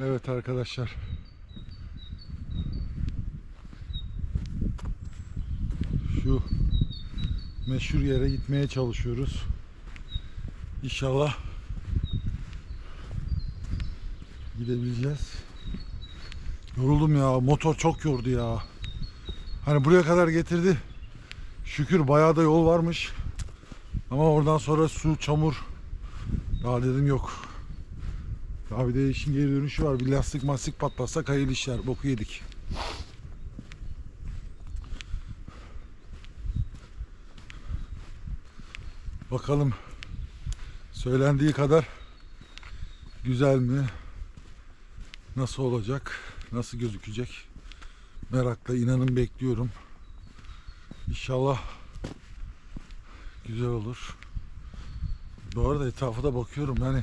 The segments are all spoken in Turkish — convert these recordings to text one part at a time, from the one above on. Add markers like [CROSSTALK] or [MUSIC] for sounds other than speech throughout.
Evet arkadaşlar. Şu meşhur yere gitmeye çalışıyoruz. İnşallah gidebileceğiz. Yoruldum ya. Motor çok yordu ya. Hani buraya kadar getirdi. Şükür bayağı da yol varmış. Ama oradan sonra su, çamur. Daha dedim yok. Bir de işin geri dönüşü var. Bir lastik mastik patlatsak hayırlı işler. Boku yedik. Bakalım söylendiği kadar güzel mi? Nasıl olacak? Nasıl gözükecek? Merakla inanın bekliyorum. İnşallah güzel olur. Bu arada etrafa da bakıyorum yani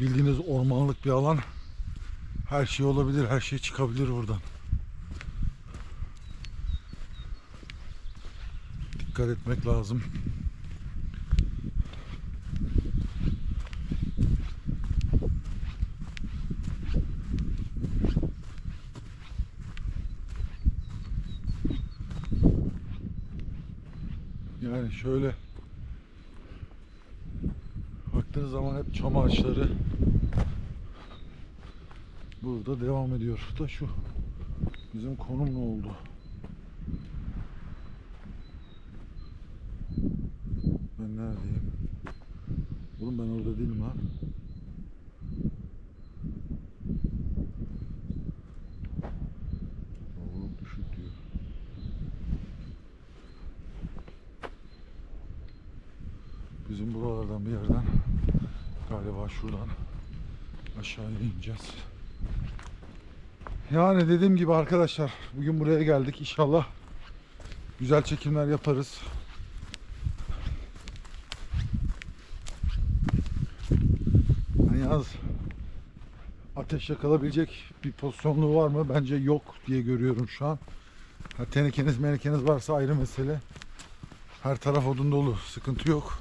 bildiğiniz ormanlık bir alan. Her şey olabilir, her şey çıkabilir buradan. Dikkat etmek lazım. Yani şöyle baktığınız zaman hep çam ağaçları burada devam ediyor. Da şu bizim konum ne oldu? Ben neredeyim? Oğlum ben orada değilim lan. Oğlum düşük diyor. Bizim buralardan bir yerden galiba şuradan aşağıya ineceğiz. Yani dediğim gibi arkadaşlar bugün buraya geldik. İnşallah güzel çekimler yaparız. Hani yaz ateş yakalabilecek bir pozisyonluğu var mı? Bence yok diye görüyorum şu an. Ha, tenekeniz menekeniz varsa ayrı mesele. Her taraf odun dolu. Sıkıntı yok.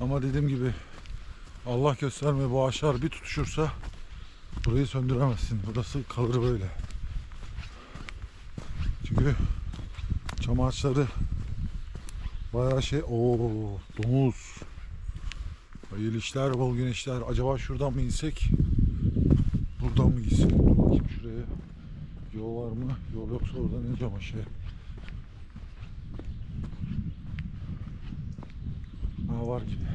Ama dediğim gibi Allah gösterme bu ağaçlar bir tutuşursa burayı söndüremezsin. Burası kalır böyle. Çünkü çam ağaçları bayağı şey o domuz. Hayırlı işler bol güneşler acaba şuradan mı insek? Buradan mı gitsek? Dur bakayım şuraya. Yol var mı? Yol yoksa oradan ineceğim aşağıya ha var gibi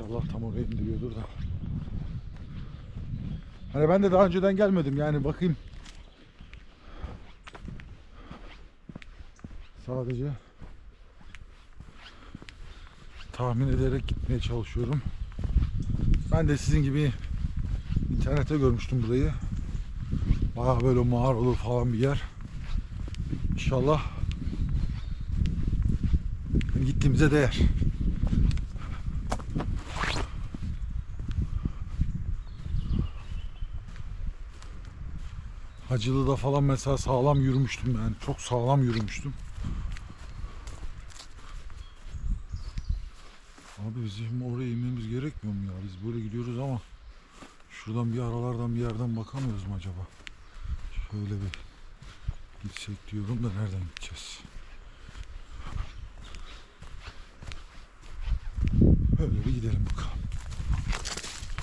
İnşallah tam oraya indiriyordur da Hani ben de daha önceden gelmedim yani bakayım. Sadece tahmin ederek gitmeye çalışıyorum. Ben de sizin gibi internette görmüştüm burayı. Baya böyle mağar olur falan bir yer. İnşallah gittiğimize değer. Hacılı'da falan mesela sağlam yürümüştüm yani çok sağlam yürümüştüm. Abi bizim oraya inmemiz gerekmiyor mu ya? Biz böyle gidiyoruz ama şuradan bir aralardan bir yerden bakamıyoruz mu acaba? Şöyle bir gitsek diyorum da nereden gideceğiz? Öyle bir gidelim bakalım.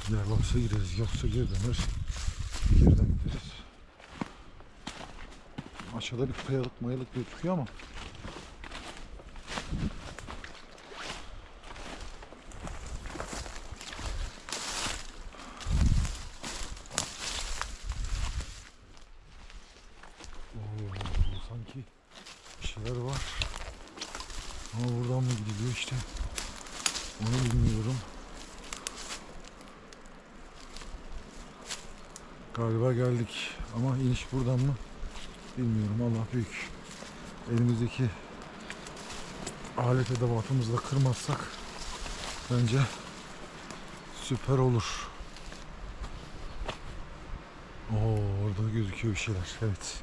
Yer varsa gireriz, yoksa geri döneriz. Aşağıda bir kayalık mayalık gözüküyor ama sanki şeyler var. Ama buradan mı gidiliyor işte. Onu bilmiyorum. Galiba geldik. Ama iniş buradan mı? Bilmiyorum Allah büyük. Elimizdeki alet edevatımızla kırmazsak bence süper olur. Oo orada gözüküyor bir şeyler. Evet.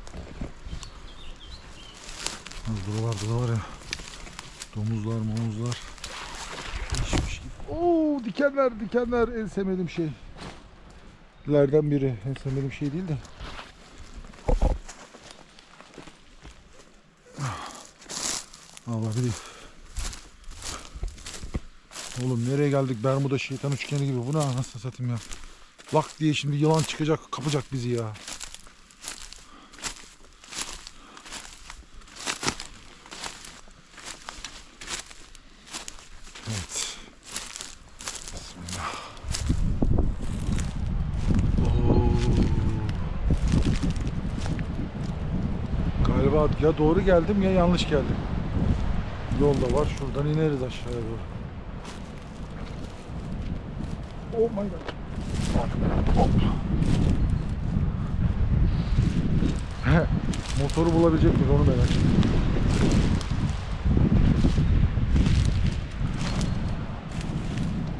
Buralarda da var ya. Domuzlar, momuzlar. Oo dikenler, dikenler en sevmediğim şey. Lerden biri. En benim şey değil de. Allah bilir. Oğlum nereye geldik? Bermuda şeytan üçgeni gibi. Bu ne anasını satayım ya. Lak diye şimdi yılan çıkacak, kapacak bizi ya. Evet. Bismillah. Oo. Galiba ya doğru geldim ya yanlış geldim. Yolda var. Şuradan ineriz aşağıya doğru. Oh my god. Hop. [LAUGHS] Motoru bulabilecek miyiz onu merak ediyorum.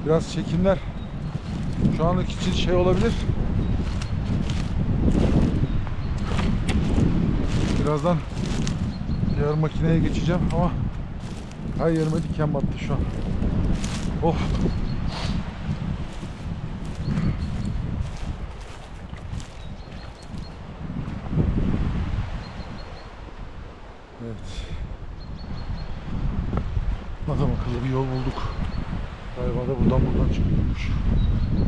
Biraz çekimler şu anlık için şey olabilir. Birazdan diğer makineye geçeceğim ama her yerime diken battı şu an. Oh. Evet. Adam akıllı bir yol bulduk. Galiba da buradan buradan çıkıyormuş.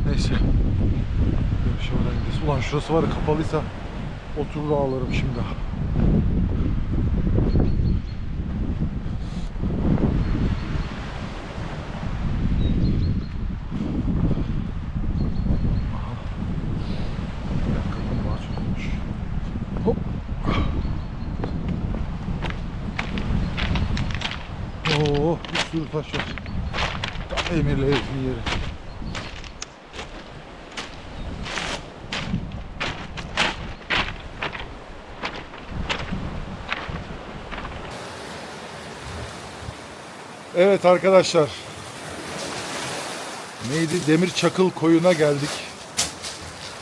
Neyse. Şey oradan gideceğiz. Ulan şurası var ya kapalıysa oturur ağlarım şimdi. Aha. Ayakkabım var çözülmüş. Hop. Oo, bir sürü taş var. Tam emirli herifin yeri. Evet arkadaşlar. Neydi? Demir Çakıl Koyu'na geldik.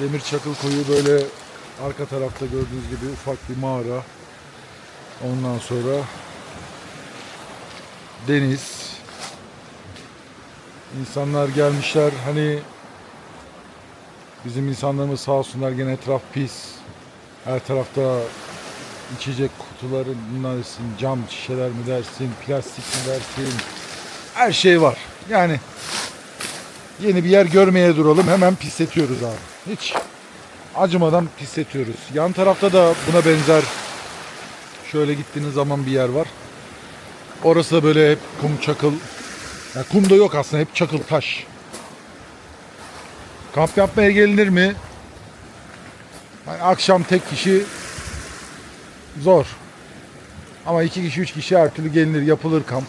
Demir Çakıl Koyu böyle arka tarafta gördüğünüz gibi ufak bir mağara. Ondan sonra deniz. İnsanlar gelmişler hani bizim insanlarımız sağ olsunlar gene etraf pis. Her tarafta içecek kutuları bunlar dersin, cam şişeler mi dersin, plastik mi dersin. Her şey var. Yani yeni bir yer görmeye duralım hemen pisletiyoruz abi. Hiç acımadan pisletiyoruz. Yan tarafta da buna benzer şöyle gittiğiniz zaman bir yer var. Orası da böyle hep kum çakıl. Yani kum da yok aslında hep çakıl taş. Kamp yapmaya gelinir mi? Yani akşam tek kişi zor. Ama iki kişi üç kişi her türlü gelinir yapılır kamp.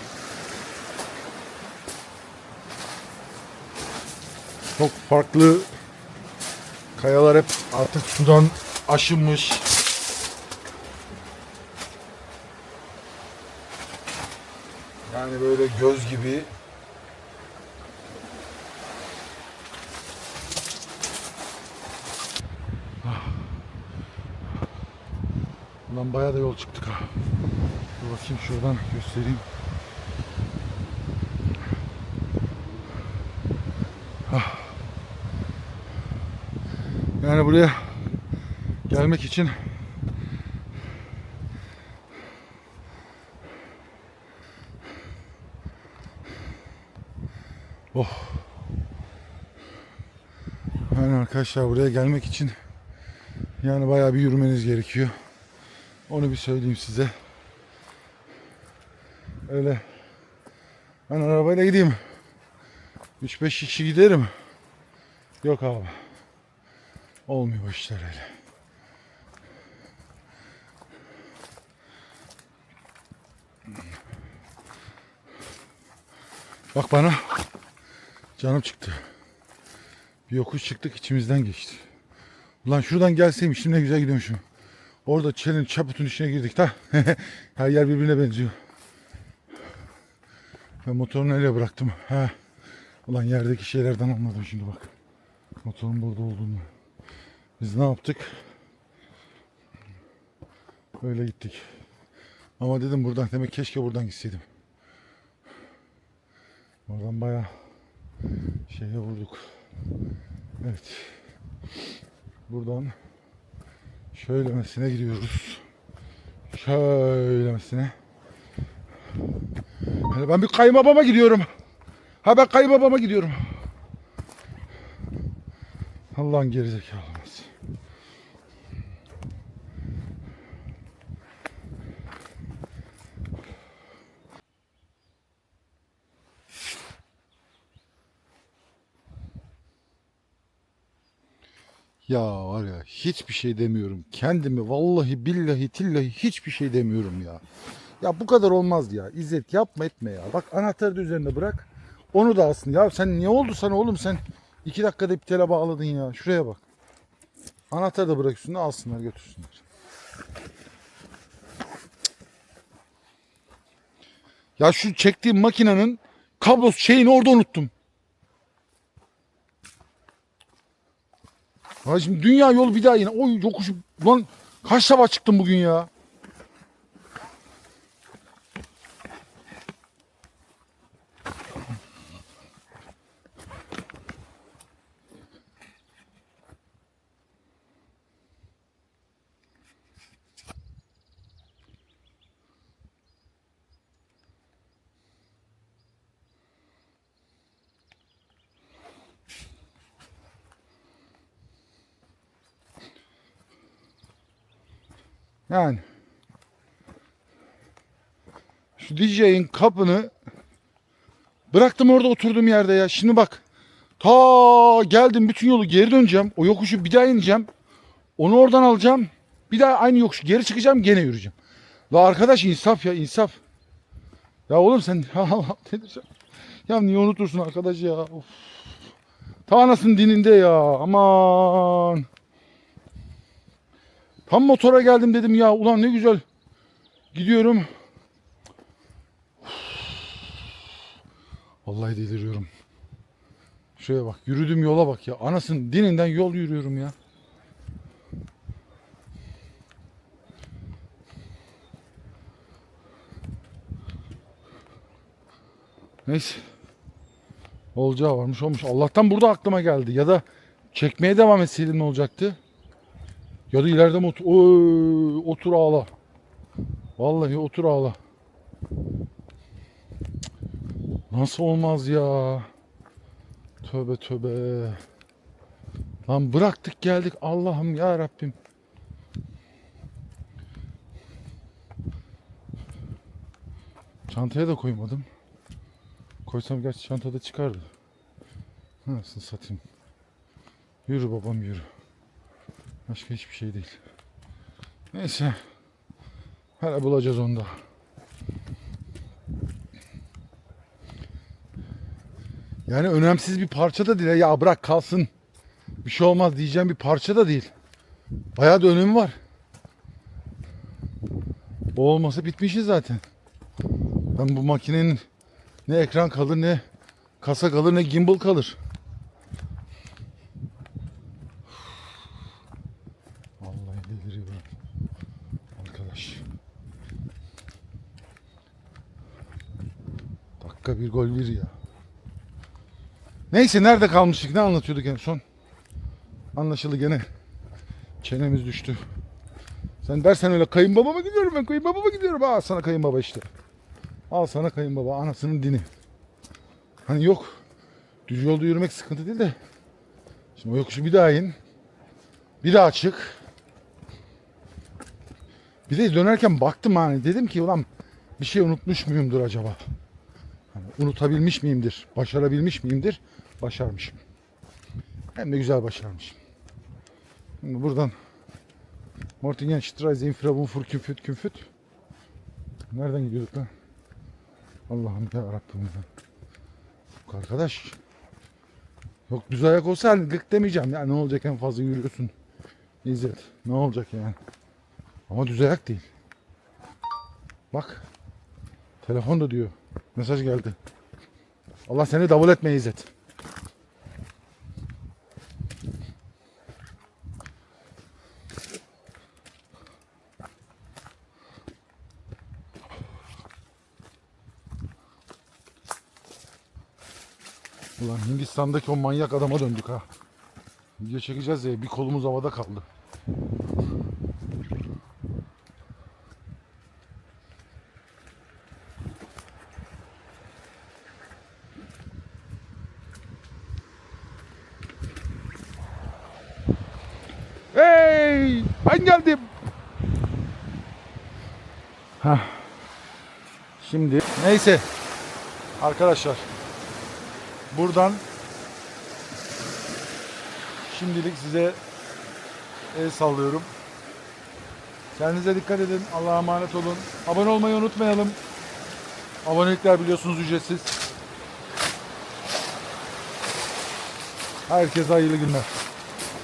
Çok farklı kayalar hep artık sudan aşınmış. Yani böyle göz gibi. Ulan bayağı da yol çıktık ha. Dur bakayım şuradan göstereyim. Ah. Yani buraya gelmek için Oh. Yani arkadaşlar buraya gelmek için yani bayağı bir yürümeniz gerekiyor. Onu bir söyleyeyim size. Öyle ben arabayla gideyim. 3-5 kişi giderim. Yok abi. Olmuyor bu işler öyle. Bak bana canım çıktı. Bir yokuş çıktık içimizden geçti. Ulan şuradan gelseymişim ne güzel gidiyormuşum. Orada çelin çaputun içine girdik ta. [LAUGHS] Her yer birbirine benziyor. Ben motoru nereye bıraktım? Ha. Ulan yerdeki şeylerden anladım şimdi bak. Motorun burada olduğunu. Biz ne yaptık? Böyle gittik. Ama dedim buradan demek keşke buradan gitseydim. Oradan bayağı şeye vurduk. Evet. Buradan şöylemesine gidiyoruz. Şöylemesine. Hani ben bir kayınbabama gidiyorum. Ha ben kayınbabama gidiyorum. Allah'ın gerizekalı olması. Ya var ya hiçbir şey demiyorum. Kendimi vallahi billahi tillahi hiçbir şey demiyorum ya. Ya bu kadar olmaz ya. İzzet yapma etme ya. Bak anahtarı da üzerine bırak. Onu da alsın. Ya sen niye oldu sana oğlum sen? iki dakikada bir tele bağladın ya. Şuraya bak. Anahtarı da bırak üstüne alsınlar götürsünler. Ya şu çektiğim makinenin kablosu şeyini orada unuttum. Şimdi dünya yolu bir daha yine. Oy yokuşu. Lan kaç sabah çıktım bugün ya. Yani. Şu DJ'in kapını bıraktım orada oturduğum yerde ya. Şimdi bak. Ta geldim bütün yolu geri döneceğim. O yokuşu bir daha ineceğim. Onu oradan alacağım. Bir daha aynı yokuşu geri çıkacağım gene yürüyeceğim. La arkadaş insaf ya insaf. Ya oğlum sen [LAUGHS] Allah ne diyeceğim? Ya niye unutursun arkadaş ya? Of. Ta anasının dininde ya. Aman. Tam motora geldim dedim ya ulan ne güzel gidiyorum. Vallahi deliriyorum. Şuraya bak yürüdüğüm yola bak ya. Anasının dininden yol yürüyorum ya. Neyse. Olacağı varmış olmuş. Allah'tan burada aklıma geldi. Ya da çekmeye devam etseydim ne olacaktı? Ya da ileride mi otur? Oy, otur ağla. Vallahi otur ağla. Nasıl olmaz ya? Tövbe tövbe. Lan bıraktık geldik Allah'ım ya Rabbim. Çantaya da koymadım. Koysam gerçi çantada çıkardı. Nasıl satayım? Yürü babam yürü. Başka hiçbir şey değil. Neyse. Hala bulacağız onu da. Yani önemsiz bir parça da değil. Ya bırak kalsın. Bir şey olmaz diyeceğim bir parça da değil. Bayağı da önemi var. O olmasa bitmişiz zaten. Ben bu makinenin ne ekran kalır ne kasa kalır ne gimbal kalır. Vallahi deliriyorum. Arkadaş. Dakika bir gol bir ya. Neyse nerede kalmıştık ne anlatıyorduk en son? Anlaşıldı gene. Çenemiz düştü. Sen dersen öyle kayınbabama gidiyorum ben kayınbabama gidiyorum. Al sana kayınbaba işte. Al sana kayınbaba anasının dini. Hani yok. Düz yolda yürümek sıkıntı değil de. Şimdi o yokuşu bir daha in. Bir daha çık. Bir de dönerken baktım hani dedim ki ulan bir şey unutmuş muyumdur acaba? Hani unutabilmiş miyimdir? Başarabilmiş miyimdir? Başarmışım. Hem de güzel başarmışım. Şimdi buradan Mortingen Straße Infrabunfur Kümfüt Kümfüt. Nereden gidiyorduk lan? Allah'ım ya Rabbim. ya. Arkadaş. Yok düz ayak olsa hani gık demeyeceğim ya ne olacak en fazla yürüyorsun. İzzet ne olacak yani. Ama düz ayak değil. Bak. Telefon da diyor. Mesaj geldi. Allah seni davul etme İzzet. Ulan Hindistan'daki o manyak adama döndük ha. Video çekeceğiz ya bir kolumuz havada kaldı. Ben geldim. Heh. Şimdi neyse arkadaşlar buradan şimdilik size el sallıyorum. Kendinize dikkat edin. Allah'a emanet olun. Abone olmayı unutmayalım. Abonelikler biliyorsunuz ücretsiz. Herkese hayırlı günler.